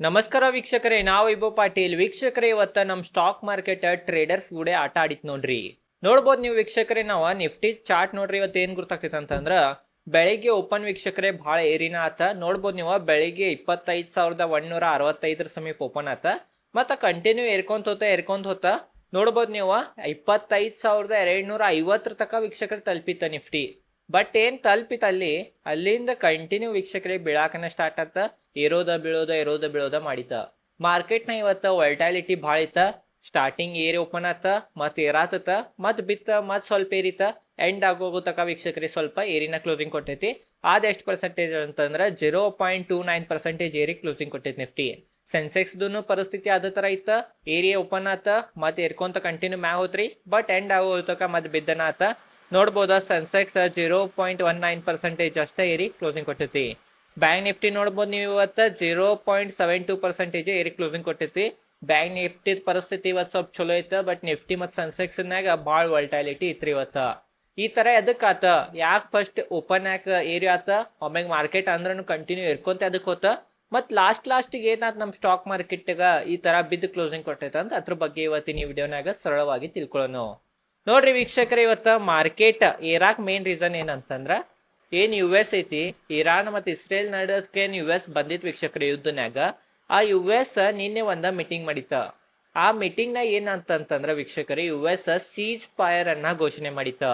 ನಮಸ್ಕಾರ ವೀಕ್ಷಕರೇ, ನಾವು ಇಬ್ಬೋ ಪಾಟೀಲ್. ವೀಕ್ಷಕರೇ, ಇವತ್ತ ನಮ್ಮ ಸ್ಟಾಕ್ ಮಾರ್ಕೆಟ್ ಟ್ರೇಡರ್ಸ್ ಕೂಡ ಆಟ ಆಡಿತ್ ನೋಡ್ರಿ. ನೋಡ್ಬೋದು ನೀವು ವೀಕ್ಷಕರೇ, ನಾವು ನಿಫ್ಟಿ ಚಾರ್ಟ್ ನೋಡ್ರಿ, ಇವತ್ತು ಏನ್ ಗುರ್ತಾಗ್ತೈತೆ ಅಂತಂದ್ರ ಬೆಳಿಗ್ಗೆ ಓಪನ್ ವೀಕ್ಷಕರೇ, ಭಾಳ ಏರಿನ ಆತ. ನೋಡ್ಬೋದು ನೀವು, ಬೆಳಿಗ್ಗೆ ಇಪ್ಪತ್ತೈದು ಸಾವಿರದ ಒಂದೂರ ಅರವತ್ತೈದರ ಸಮೀಪ ಓಪನ್ ಆತ. ಮತ್ತು ಕಂಟಿನ್ಯೂ ಏರ್ಕೊಂತ ಹೋತ ಏರ್ಕೊಂತ ಹೋತ. ನೋಡ್ಬೋದು ನೀವು, ಇಪ್ಪತ್ತೈದು ಸಾವಿರದ ಎರಡ್ನೂರ ಐವತ್ತರ ತನಕ ವೀಕ್ಷಕರು ತಲುಪಿತ್ತ ನಿಫ್ಟಿ ಬಟ್ ಏನ್ ತಲುಪಿತ ಅಲ್ಲಿ? ಅಲ್ಲಿಂದ ಕಂಟಿನ್ಯೂ ವೀಕ್ಷಕರಿಗೆ ಬೀಳಾಕನ ಸ್ಟಾರ್ಟ್ ಆತ, ಏರೋದ ಬೀಳೋದ ಏರೋದ ಬೀಳೋದ ಮಾಡಿತ. ನ ಇವತ್ತ ವರ್ಟಾಲಿಟಿ ಭಾಳ ಇತ್ತ. ಸ್ಟಾರ್ಟಿಂಗ್ ಏರಿ ಓಪನ್ ಆತ, ಮತ್ ಏರಾತತ, ಮತ್ ಬಿತ್ತ, ಮತ್ ಸ್ವಲ್ಪ ಏರಿತ. ಎಂಡ್ ಆಗೋಗೋ ತಕ ವೀಕ್ಷಕರಿಗೆ ಸ್ವಲ್ಪ ಏರಿನ ಕ್ಲೋಸಿಂಗ್ ಕೊಟ್ಟೈತಿ. ಆದ ಎಷ್ಟು ಪರ್ಸೆಂಟೇಜ್ ಅಂತಂದ್ರೆ zero point two nine percentage ಏರಿ ಕ್ಲೋಸಿಂಗ್ ಕೊಟ್ಟೈತಿ ನಿಫ್ಟಿ ಸೆನ್ಸೆಕ್ಸ್ದು ಪರಿಸ್ಥಿತಿ ಅದ ಥರ ಇತ್ತ. ಏರಿಯಾ ಓಪನ್ ಆತ ಮತ್ತೆ ಏರ್ಕೊಂತ ಕಂಟಿನ್ಯೂ ಮ್ಯಾಗ ಹೋತ್ರಿ. ಬಟ್ ಎಂಡ್ ಆಗೋ ತಕ ಮತ್ತೆ ಬಿದ್ದನ ಆತ. ನೋಡ್ಬೋದ? Sensex zero point one nine percentage ಅಷ್ಟೇ ಏರಿ ಕ್ಲೋಸಿಂಗ್ ಕೊಟ್ಟೈತಿ ಬ್ಯಾಂಕ್ ನಿಫ್ಟಿ ನೋಡ್ಬೋದು ನೀವು ಇವತ್ತು zero point seven two percentage ಏರಿ ಕ್ಲೋಸಿಂಗ್ ಕೊಟ್ಟೈತಿ ಬ್ಯಾಂಕ್ ನಿಫ್ಟಿ ಪರಿಸ್ಥಿತಿ ಇವತ್ತು ಸ್ವಲ್ಪ ಚಲೋ ಐತೆ ಬಟ್ ನಿಫ್ಟಿ ಮತ್ತು ಸೆನ್ಸೆಕ್ಸ್ನಾಗ ಭಾಳ ವಲ್ಟಾಲಿಟಿ ಇತ್ರಿ ಇವತ್ತು. ಈ ಥರ ಎದಕ್ಕೆ ಆತ? ಯಾಕೆ ಫಸ್ಟ್ ಓಪನ್ ಯಾಕೆ ಏರಿ ಆತ? ಒಮ್ಮೆಗೆ ಮಾರ್ಕೆಟ್ ಅಂದ್ರೂ ಕಂಟಿನ್ಯೂ ಇರ್ಕೊಂತ ಅದಕ್ಕೆ ಹೋತ. ಮತ್ತು ಲಾಸ್ಟ್ ಲಾಸ್ಟಿಗೆ ಏನಾಯ್ತು ನಮ್ಮ ಸ್ಟಾಕ್ ಮಾರ್ಕೆಟ್ಗೆ ಈ ಥರ ಬಿದ್ದು ಕ್ಲೋಸಿಂಗ್ ಕೊಟ್ಟೈತೆ ಅಂತ ಅದ್ರ ಬಗ್ಗೆ ಇವತ್ತಿನ ಈ ವಿಡಿಯೋನಾಗ ಸರಳವಾಗಿ ತಿಳ್ಕೊಳ್ಳೋಣ ನೋಡ್ರಿ ವೀಕ್ಷಕರ, ಇವತ್ತು ಮಾರ್ಕೆಟ್ ಇರಾಕ್ ಮೇನ್ ರೀಸನ್ ಏನಂತಂದ್ರ, ಏನ್ ಯು ಎಸ್ ಐತಿ ಇರಾನ್ ಮತ್ತು ಇಸ್ರೇಲ್ ನಡೋದಕ್ಕೆ ಯು ಎಸ್ ಬಂದಿತ್ತು ವೀಕ್ಷಕರ ಯುದ್ಧನ್ಯಾಗ, ಆ ಯು ಎಸ್ ನಿನ್ನೆ ಒಂದ ಮೀಟಿಂಗ್ ಮಾಡಿತ್ತ. ಆ ಮೀಟಿಂಗ್ನಾಗ ಏನಂತಂತಂದ್ರ ವೀಕ್ಷಕರೇ ಯು ಎಸ್ ಸೀಜ್ ಫೈರ್ ಅನ್ನ ಘೋಷಣೆ ಮಾಡಿತ್ತ.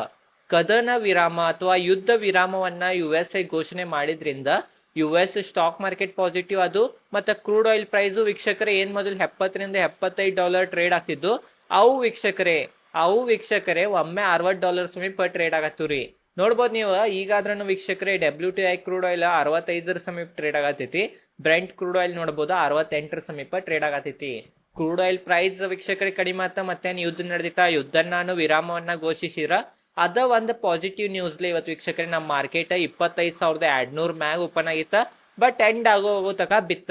ಕದನ ವಿರಾಮ ಅಥವಾ ಯುದ್ಧ ವಿರಾಮವನ್ನ ಯು ಎಸ್ ಐ ಘೋಷಣೆ ಮಾಡಿದ್ರಿಂದ U S stock market positive ಅದು ಮತ್ತೆ ಕ್ರೂಡ್ ಆಯಿಲ್ ಪ್ರೈಸು ವೀಕ್ಷಕರೇ ಏನ್ ಮೊದಲು ಎಪ್ಪತ್ತರಿಂದ ಎಪ್ಪತ್ತೈದು ಡಾಲರ್ ಟ್ರೇಡ್ ಆಗ್ತಿದ್ದು, ಅವು ವೀಕ್ಷಕರೇ ಅವು ವೀಕ್ಷಕರೇ, ಒಮ್ಮೆ ಅರವತ್ತು ಡಾಲರ್ ಸಮೀಪ ಟ್ರೇಡ್ ಆಗತ್ತು ರೀ. ನೋಡ್ಬೋದು ನೀವು ಈಗಾದ್ರೂ ವೀಕ್ಷಕರೇ W T I crude oil ಅರವತ್ತೈದರ ಸಮೀಪ ಟ್ರೇಡ್ ಆಗತೈತಿ. ಬ್ರೆಂಟ್ ಕ್ರೂಡ್ ಆಯಿಲ್ ನೋಡ್ಬೋದು ಅರವತ್ತೆಂಟರ ಸಮೀಪ ಟ್ರೇಡ್ ಆಗತೈತಿ. ಕ್ರೂಡ್ ಆಯಿಲ್ ಪ್ರೈಸ್ ವೀಕ್ಷಕರಿಗೆ ಕಡಿಮೆ ಆತ ಮತ್ತೇನು ಯುದ್ಧ ನಡೆದಿತ್ತ. ಯುದ್ಧನಾನು ವಿರಾಮವನ್ನ ಘೋಷಿಸಿದ್ರ ಅದ ಒಂದು ಪಾಸಿಟಿವ್ ನ್ಯೂಸ್ಲಿ ಇವತ್ತು ವೀಕ್ಷಕರೇ ನಮ್ಮ ಮಾರ್ಕೆಟ್ ಇಪ್ಪತ್ತೈದು ಸಾವಿರದ ಎರಡ್ನೂರ್ ಮ್ಯಾಗ ಓಪನ್ ಆಗಿತ್ತ. ಬಟ್ ಎಂಡ್ ಆಗೋ ತಕ ಬಿತ್ತ.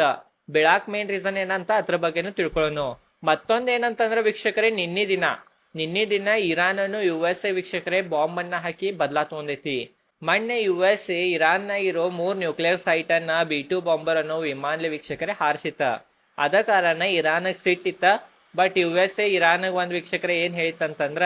ಬೆಳಾಕ್ ಮೇನ್ ರೀಸನ್ ಏನಂತ ಅದ್ರ ಬಗ್ಗೆನೂ ತಿಳ್ಕೊಳ್ಳೋನು ಮತ್ತೊಂದ್ ಏನಂತಂದ್ರೆ ವೀಕ್ಷಕರೇ, ನಿನ್ನೆ ದಿನ ನಿನ್ನೆ ದಿನ ಇರಾನನು ಯು ಎಸ್ ಎ ವೀಕ್ಷಕರೇ ಬಾಂಬ್ ಅನ್ನ ಹಾಕಿ ಬದಲಾ ತಗೊಂಡೈತಿ ಮೊನ್ನೆ ಯು ಎಸ್ ಎ ಇರಾನ್ ಇರೋ ಮೂರ್ ನ್ಯೂಕ್ಲಿಯರ್ ಸೈಟ್ ಅನ್ನ ಬಿ ಟು ಬಾಂಬರ್ ಅನ್ನೋ ವಿಮಾನ ವೀಕ್ಷಕರೇ ಹಾರಿಸಿತ ಅದ ಕಾರಣ ಇರಾನ್ಗೆ ಸಿಟ್ಟಿತ್ತ ಬಟ್ ಯು ಎಸ್ ಎ ಇರಾನ್ಗೆ ಒಂದ್ ವೀಕ್ಷಕರೇ ಏನ್ ಹೇಳಿತಂತಂದ್ರ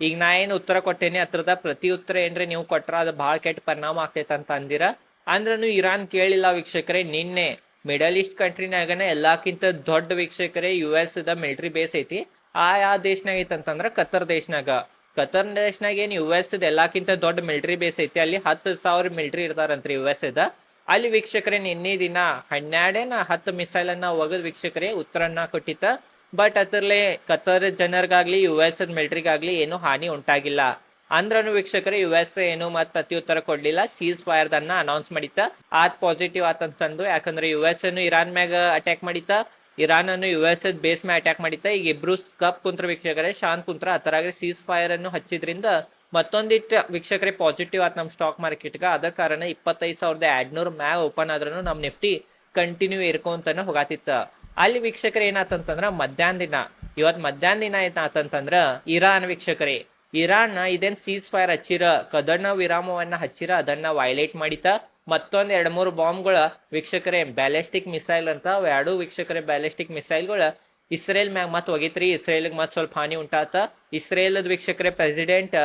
ಈಗ ನಾ ಏನು ಉತ್ತರ ಕೊಟ್ಟೇನಿ, ಹತ್ರದ ಪ್ರತಿ ಉತ್ತರ ಏನ್ರಿ ನೀವು ಕೊಟ್ರ ಅದು ಭಾಳ ಕೆಟ್ಟ ಪರಿಣಾಮ ಆಗ್ತೈತೆ ಅಂತ ಅಂದಿರ. ಅಂದ್ರೂ ಇರಾನ್ ಕೇಳಿಲ್ಲ ವೀಕ್ಷಕರೇ, ನಿನ್ನೆ ಮಿಡಲ್ ಈಸ್ಟ್ ಕಂಟ್ರಿನಾಗನ ಎಲ್ಲಾಕಿಂತ ದೊಡ್ಡ ವೀಕ್ಷಕರೇ U S the military base ಐತಿ. ಆ ಯಾವ ದೇಶನಾಗ ಐತಂತಂದ್ರ ಕತರ್ ದೇಶನಾಗ. ಕತರ್ ದೇಶನಾಗ ಏನು ಯು ಎಸ್ ಎಲ್ಲಕ್ಕಿಂತ ದೊಡ್ಡ ಮಿಲಿಟರಿ ಬೇಸ್ ಐತಿ. ಅಲ್ಲಿ ಹತ್ತು ಸಾವಿರ ಮಿಲಿಟರಿ ಇರ್ತಾರಂತ್ರಿ ಯು ಎಸ್ ದ. ಅಲ್ಲಿ ವೀಕ್ಷಕರೇ ನಿನ್ನೆ ದಿನ ಹನ್ನೆರಡೇನ ಹತ್ತು ಮಿಸೈಲ್ ಅನ್ನ ಒಗದ್ ವೀಕ್ಷಕರೇ ಉತ್ತರನ್ನ ಕೊಟ್ಟಿತ್ತ. ಬಟ್ ಅದರಲ್ಲಿ ಕತರ್ ಜನರಿಗಾಗ್ಲಿ ಯು ಎಸ್ ಮಿಲಿಟರಿಗಾಗ್ಲಿ ಏನು ಹಾನಿ ಉಂಟಾಗಿಲ್ಲ. ಅಂದ್ರನು ವೀಕ್ಷಕರೇ ಯು ಎಸ್ ಏನು ಮತ್ ಪ್ರತ್ಯುತ್ತರ ಕೊಡ್ಲಿಲ್ಲ. ಸೀಸ್ ಫೈರ್ ಅನ್ನ ಅನೌನ್ಸ್ ಮಾಡಿತ್ತ. ಆತ್ ಪಾಸಿಟಿವ್ ಆತಂತಂದು. ಯಾಕಂದ್ರೆ ಯು ಎಸ್ ಏನು ಇರಾನ್ ಮ್ಯಾಗ ಅಟ್ಯಾಕ್ ಮಾಡಿತ್ತ. ಇರಾನ್ ಅನ್ನು ಯು ಎಸ್ ಎಸ್ ಬೇಸ್ ಮೇಲೆ ಅಟ್ಯಾಕ್ ಮಾಡಿತ್ತ ಈಗ ಇಬ್ರು ಕಪ್ ಕುಂತ್ರ ವೀಕ್ಷಕರೇ ಶಾಂತ್ ಕುಂತ್ರ ಅದರಾಗ ಸೀಸ್ ಫೈರ್ ಅನ್ನು ಹಚ್ಚಿದ್ರಿಂದ ಮತ್ತೊಂದಿಟ್ಟು ವೀಕ್ಷಕರೇ ಪಾಸಿಟಿವ್ ಆತ್ ನಮ್ಮ ಸ್ಟಾಕ್ ಮಾರ್ಕೆಟ್ಗೆ ಅದ ಕಾರಣ ಇಪ್ಪತ್ತೈದು ಸಾವಿರದ ಎರಡ್ನೂರು ಮ್ಯಾಗ ಓಪನ್ ಆದ್ರೂ ನಮ್ಮ ನಿಫ್ಟಿ ಕಂಟಿನ್ಯೂ ಇರ್ಕೊಂತನ ಹೋಗಾತಿತ್ತ. ಅಲ್ಲಿ ವೀಕ್ಷಕರು ಏನಾತಂತಂದ್ರ ಮಧ್ಯಾಹ್ನ ದಿನ ಇವತ್ ಮಧ್ಯಾಹ್ನ ದಿನ ಏನಾತಂತಂದ್ರ ಇರಾನ್ ವೀಕ್ಷಕರೇ ಇರಾನ್ ಇದೇನ್ ಸೀಸ್ ಫೈರ್ ಹಚ್ಚಿರ ಕದನ ವಿರಾಮವನ್ನ ಹಚ್ಚಿರ, ಅದನ್ನ ವೈಲೇಟ್ ಮಾಡಿತ ಮತ್ತೊಂದ್ ಎರಡು ಮೂರು ಬಾಂಬ್ಗಳ ವೀಕ್ಷಕರೇ, ಬ್ಯಾಲಿಸ್ಟಿಕ್ ಮಿಸೈಲ್ ಅಂತ ಅವು ಎರಡು ವೀಕ್ಷಕರೇ ಬ್ಯಾಲಿಸ್ಟಿಕ್ ಮಿಸೈಲ್ಗಳ. ಇಸ್ರೇಲ್ ಮ್ಯಾಗ ಮತ್ ಹೋಗಿತ್ರಿ ಇಸ್ರೇಲ್ಗೆ ಮತ್ ಸ್ವಲ್ಪ ಹಾನಿ ಉಂಟಾತ. ಇಸ್ರೇಲ್ ವೀಕ್ಷಕರೇ ಪ್ರೆಸಿಡೆಂಟ್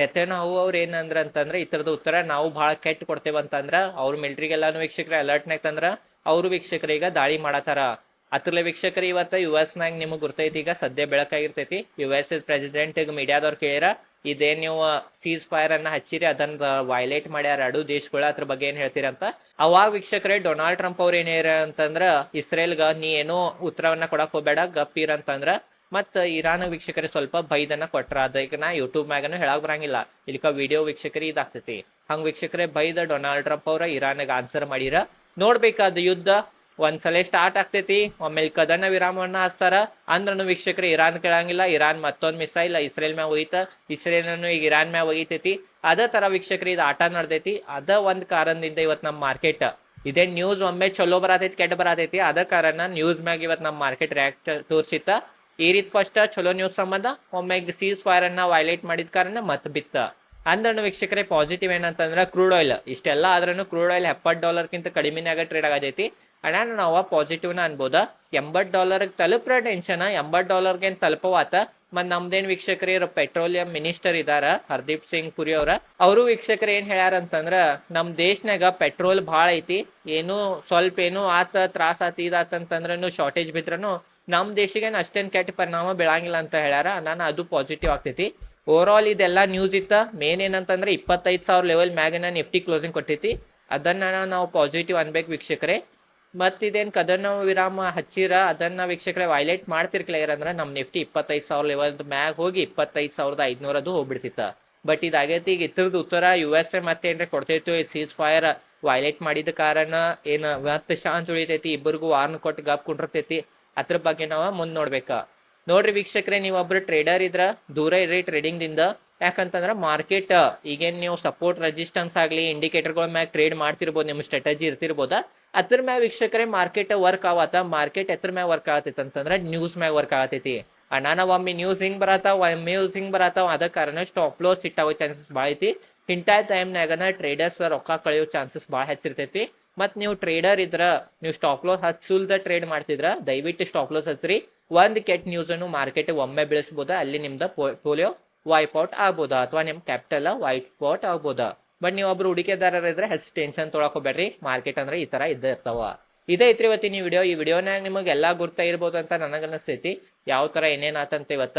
ನೆತನ್ಯಾಹು ಅವ್ರ ಏನಂದ್ರ ಅಂತಂದ್ರ ಇತರದ ಉತ್ತರ ನಾವು ಬಹಳ ಕೆಟ್ಟ ಕೊಡ್ತೇವೆ ಅಂತಂದ್ರ, ಅವ್ರ ಮಿಲ್ಟ್ರಿಗೆಲ್ಲಾನು ವೀಕ್ಷಕರೇ ಅಲರ್ಟ್ನಾಗ ತಂದ್ರ, ಅವ್ರು ವೀಕ್ಷಕರೀಗ ದಾಳಿ ಮಾಡತಾರ. ಅತ್ರಲೆ ವೀಕ್ಷಕರು ಇವತ್ತು ಯು ಎಸ್ ನಿಮಗೆ ಗುರ್ತೈತಿ, ಈಗ ಸದ್ಯ ಬೆಳಕಾಗಿರ್ತೈತಿ. ಯು ಎಸ್ ಪ್ರೆಸಿಡೆಂಟ್ ಮೀಡಿಯಾದವ್ರು ಕೇಳಿರ ಇದೇನ್ ನೀವು ಸೀಸ್ ಫೈರ್ ಅನ್ನ ಹಚ್ಚಿರಿ, ಅದನ್ನ ವೈಲೇಟ್ ಮಾಡ್ಯಾರ ಎರಡು ದೇಶಗಳ ಅದ್ರ ಬಗ್ಗೆ ಏನ್ ಹೇಳ್ತೀರಂತ? ಅವಾಗ ವೀಕ್ಷಕರೇ ಡೊನಾಲ್ಡ್ ಟ್ರಂಪ್ ಅವ್ರ ಏನ್ ಹೇಳ ಅಂತಂದ್ರ, ಇಸ್ರೇಲ್ಗ ನೀ ಏನೋ ಉತ್ತರವನ್ನ ಕೊಡಕ್ ಹೋಗ್ಬೇಡ ಗಪ್ಪೀರ್ ಅಂತಂದ್ರ ಮತ್ ಇರಾನ್ ವೀಕ್ಷಕರಿಗೆ ಸ್ವಲ್ಪ ಬೈದನ್ನ ಕೊಟ್ರ ಅದಕ್ಕೆ ನಾ ಯೂಟ್ಯೂಬ್ ಮ್ಯಾಗನು ಹೇಳಕ್ ಬರಂಗಿಲ್ಲ. ಇಲ್ಲಿಕ ವಿಡಿಯೋ ವೀಕ್ಷಕರಿ ಇದಾಗ್ತೈತಿ. ಹಂಗ ವೀಕ್ಷಕರೇ, ಬೈದ ಡೊನಾಲ್ಡ್ ಟ್ರಂಪ್ ಅವ್ರ ಇರಾನ್ಗೆ ಆನ್ಸರ್ ಮಾಡಿರ. ನೋಡ್ಬೇಕಾದ ಯುದ್ಧ? ಒಂದ್ಸಲ ಸ್ಟಾರ್ಟ್ ಆಗ್ತೈತಿ. ಒಮ್ಮೆಲೆ ಕದನ ವಿರಾಮವನ್ನ ಹಚ್ತಾರ ಅಂದ್ರನು ವೀಕ್ಷಕರು, ಇರಾನ್ ಕೇಳಂಗಿಲ್ಲ. ಇರಾನ್ ಮತ್ತೊಂದ್ ಮಿಸೈಲ್ ಇಸ್ರೇಲ್ ಮ್ಯಾಗ ಒಯ್ತ ಇಸ್ರೇಲ್ ಈಗ ಇರಾನ್ ಮ್ಯಾಗ ಒಯ್ತೈತಿ. ಅದ ತರ ವೀಕ್ಷಕರು, ಇದು ಆಟ ನಡ್ದೈತಿ. ಅದ ಒಂದ್ ಕಾರಣದಿಂದ ಇವತ್ ನಮ್ ಮಾರ್ಕೆಟ್ ಇದೇ ನ್ಯೂಸ್ ಒಮ್ಮೆ ಚಲೋ ಬರತೈತಿ, ಕೆಟ್ಟ ಬರತೈತಿ. ಅದ ಕಾರಣ ನ್ಯೂಸ್ ಮ್ಯಾಗ ಇವತ್ ನಮ್ ಮಾರ್ಕೆಟ್ ರಿಯಾಕ್ಟ್ ತೋರ್ಸಿತ್ತ. ಈ ರೀತಿ ಫಸ್ಟ್ ಚಲೋ ನ್ಯೂಸ್ ಸಂಬಂಧ ಒಮ್ಮೆ ಸೀಸ್ ಫೈರ್ ಅನ್ನ ವೈಲೇಟ್ ಮಾಡಿದ ಕಾರಣ ಮತ್ ಬಿತ್ತ. ಅಂದ್ರೂ ವೀಕ್ಷಕರೇ ಪಾಸಿಟಿವ್ ಏನಂತಂದ್ರೆ ಕ್ರೂಡ್ ಆಯಿಲ್ ಇಷ್ಟೆಲ್ಲ ಆದ್ರೂ ಕ್ರೂಡ್ ಆಯಿಲ್ ಎಪ್ಪತ್ತು ಡಾಲರ್ಗಿಂತ ಕಡಿಮೆನಾಗ ಟ್ರೇಡ್ ಆಗತೈತಿ. ಅಣ್ಣ, ನಾವು ಪಾಸಿಟಿವ್ನ ಅನ್ಬೋದ? ಎಂಬತ್ತು ಡಾಲರ್ಗೆ ತಲುಪ್ರ ಟೆನ್ಷನ್ ಎಂಬತ್ತು ಡಾಲರ್ಗೆ ತಲುಪವಾತ? ಮತ್ ನಮ್ದೇನ್ ವೀಕ್ಷಕರು ಪೆಟ್ರೋಲಿಯಂ ಮಿನಿಸ್ಟರ್ ಇದಾರ, ಹರ್ದೀಪ್ ಸಿಂಗ್ ಪುರಿ ಅವ್ರ. ಅವರು ವೀಕ್ಷಕರು ಏನ್ ಹೇಳ್ಯಾರ ಅಂತಂದ್ರ, ನಮ್ ದೇಶನಾಗ ಪೆಟ್ರೋಲ್ ಭಾಳ ಐತಿ. ಏನು ಸ್ವಲ್ಪ ಏನು ಆತ, ತ್ರಾಸ ಆತ ಇದಾತಂತಂದ್ರೂ ಶಾರ್ಟೇಜ್ ಬಿದ್ರನು, ನಮ್ ದೇಶಗೇನು ಅಷ್ಟೇನ್ ಕೆಟ್ಟ ಪರಿಣಾಮ ಬೀಳಂಗಿಲ್ಲ ಅಂತ ಹೇಳ್ಯಾರ. ನಾನು ಅದು ಪಾಸಿಟಿವ್ ಆಗ್ತೈತಿ. ಓವರ್ ಆಲ್ ಇದೆಲ್ಲ ನ್ಯೂಸ್ ಇತ್ತ. ಮೇನ್ ಏನಂತಂದ್ರೆ ಇಪ್ಪತ್ತೈದು ಸಾವಿರ ಲೆವೆಲ್ ಮ್ಯಾಗಿನ ನಿಫ್ಟಿ ಕ್ಲೋಸಿಂಗ್ ಕೊಟ್ಟೈತಿ. ಅದನ್ನ ನಾವು ಪಾಸಿಟಿವ್ ಅನ್ಬೇಕು ವೀಕ್ಷಕರೇ. ಮತ್ ಇದೇನ್ ಕದನ ವಿರಾಮ ಹಚ್ಚಿರ, ಅದನ್ನ ವೀಕ್ಷಕರೇ ವೈಲೇಟ್ ಮಾಡ್ತಿರ್ಕ್ಲಿಯರ್ ಅಂದ್ರೆ ನಮ್ ನಿಫ್ಟಿ ಇಪ್ಪತ್ತೈದು ಸಾವಿರ ಲೆವೆಲ್ ಮ್ಯಾಗ ಹೋಗಿ ಇಪ್ಪತ್ತೈದು ಸಾವಿರದ ಐದ್ನೂರದು ಹೋಗ್ಬಿಡ್ತಿತ್ತ. ಬಟ್ ಇದಾಗೈತಿ ಈಗ ಇತರದ ಉತ್ತರ ಯು ಎಸ್ ಎ ಮತ್ತೆ ಏನ್ರ ಕೊಡ್ತೈತಿ ಸೀಸ್ ಫೈರ್ ವೈಲೇಟ್ ಮಾಡಿದ ಕಾರಣ ಏನ ಮತ್ತೆ ಶಾಂತ ಉಳಿತೈತಿ, ಇಬ್ಬರಿಗೂ ವಾರ್ನ್ ಕೊಟ್ಟು ಗಪ್ ಕುಂಡಿರ್ತೈತಿ. ಅದ್ರ ಬಗ್ಗೆ ನಾವು ಮುಂದ್ ನೋಡ್ಬೇಕ. ನೋಡ್ರಿ ವೀಕ್ಷಕರೇ ನೀವು ಒಬ್ರು ಟ್ರೇಡರ್ ಇದ್ರ, ದೂರ ಇರ್ರಿ ಟ್ರೇಡಿಂಗ್ ದಿಂದ. ಯಾಕಂತಂದ್ರ ಮಾರ್ಕೆಟ್, ಈಗೇನು ನೀವು ಸಪೋರ್ಟ್ ರೆಜಿಸ್ಟೆನ್ಸ್ ಆಗಲಿ ಇಂಡಿಕೇಟರ್ಗಳ ಮ್ಯಾಗ ಟ್ರೇಡ್ ಮಾಡ್ತಿರ್ಬೋದು, ನಿಮ್ಮ ಸ್ಟ್ರಾಟಜಿ ಇರ್ತಿರ್ಬೋದ? ಅದ್ರ ಮ್ಯಾಗ ವೀಕ್ಷಕರೇ ಮಾರ್ಕೆಟ್ ವರ್ಕ್ ಆವತ್ತ ಮಾರ್ಕೆಟ್ ಎತ್ರ ಮ್ಯಾಗ ವರ್ಕ್ ಆಗತೈತಿ ಅಂತಂದ್ರೆ ನ್ಯೂಸ್ ಮ್ಯಾಗ ವರ್ಕ್ ಆಗತೈತಿ ಅಣ್ಣ ನಾವ್ ಒಮ್ಮೆ ನ್ಯೂಸ್ ಹಿಂಗೆ ಬರತ್ತಾವ ಒಮ್ಮೆ ನ್ಯೂಸ್ ಹಿಂಗ್ ಬರತ್ತಾವ ಅದ ಕಾರಣ ಸ್ಟಾಪ್ ಲೋಸ್ ಇಟ್ಟಾವ ಚಾನ್ಸಸ್ ಭಾಳ ಐತಿ. ಇಂಥ ಟೈಮ್ನಾಗನ ಟ್ರೇಡರ್ಸ್ ರೊಕ್ಕ ಕಳೆಯೋ ಚಾನ್ಸಸ್ ಭಾಳ ಹೆಚ್ಚಿರ್ತೈತಿ. ಮತ್ತು ನೀವು ಟ್ರೇಡರ್ ಇದ್ರ, ನೀವು ಸ್ಟಾಪ್ ಲಾಸ್ ಹಚ್ಚುಲ್ದ ಟ್ರೇಡ್ ಮಾಡ್ತಿದ್ರ, ದಯವಿಟ್ಟು ಸ್ಟಾಪ್ ಲಾಸ್ ಹಚ್ಚ್ರಿ. ಒಂದು ಕೆಟ್ಟ ನ್ಯೂಸನ್ನು ಮಾರ್ಕೆಟ್ ಒಮ್ಮೆ ಬೆಳೆಸ್ಬೋದ, ಅಲ್ಲಿ ನಿಮ್ದು ಪೋಲಿಯೋ ವೈಪ್ ಔಟ್ ಆಗ್ಬೋದಾ? ಅಥವಾ ನಿಮ್ ಕ್ಯಾಪಿಟಲ್ ವೈಪ್ ಔಟ್ ಆಗ್ಬೋದಾ? ಬಟ್ ನೀವು ಒಬ್ರು ಹೂಡಿಕೆದಾರರ ಇದ್ರೆ ಹೆಚ್ಚು ಟೆನ್ಷನ್ ತೊಳಕ್ ಹೋಗ್ಬೇಡ್ರಿ. ಮಾರ್ಕೆಟ್ ಅಂದ್ರೆ ಈ ತರ ಇದ್ದೇ ಇರ್ತಾವ. ಇದೇ ಐತ್ರಿ ಇವತ್ತಿನ ವಿಡಿಯೋ ಈ ವಿಡಿಯೋನಾಗ ನಿಮಗೆ ಎಲ್ಲಾ ಗುರ್ತ ಇರ್ಬೋದು ಅಂತ ನನಗನ್ನಿಸ್ತೈತಿ. ಯಾವ ತರ ಏನೇನ್ ಆತಂತ ಇವತ್ತ?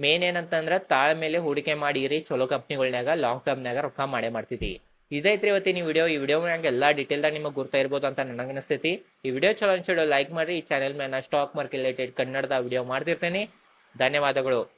ಮೇನ್ ಏನಂತಂದ್ರೆ ತಾಳ ಮೇಲೆ ಹೂಡಿಕೆ ಮಾಡಿರಿ ಚಲೋ ಕಂಪ್ನಿಗಳ್ನ್ಯಾಗ ಲಾಂಗ್ ಟರ್ಮ್ನಾಗ ರೊಕ್ಕ ಮಾಡೇ ಮಾಡ್ತಿದ್ವಿ ಇದೈತ್ರಿ ಇವತ್ತಿನ ವಿಡಿಯೋ ಈ ವಿಡಿಯೋನಾಗ ಎಲ್ಲಾ ಡೀಟೇಲ್ದಾಗ ನಿಮಗೆ ಗುರ್ತ ಇರ್ಬೋದು ಅಂತ ನನಗನ್ನಿಸ್ತೈತಿ. ಈ ವಿಡಿಯೋ ಚಲೋ ಅನ್ಸಿಡೋ ಲೈಕ್ ಮಾಡಿ ಈ ಚಾನೆಲ್ ಮೇಲೆ ಸ್ಟಾಕ್ ಮಾರ್ಕೆಟ್ ರಿಲೇಟೆಡ್ ಕನ್ನಡದ ವಿಡಿಯೋ ಮಾಡ್ತಿರ್ತೇನೆ. ಧನ್ಯವಾದಗಳು.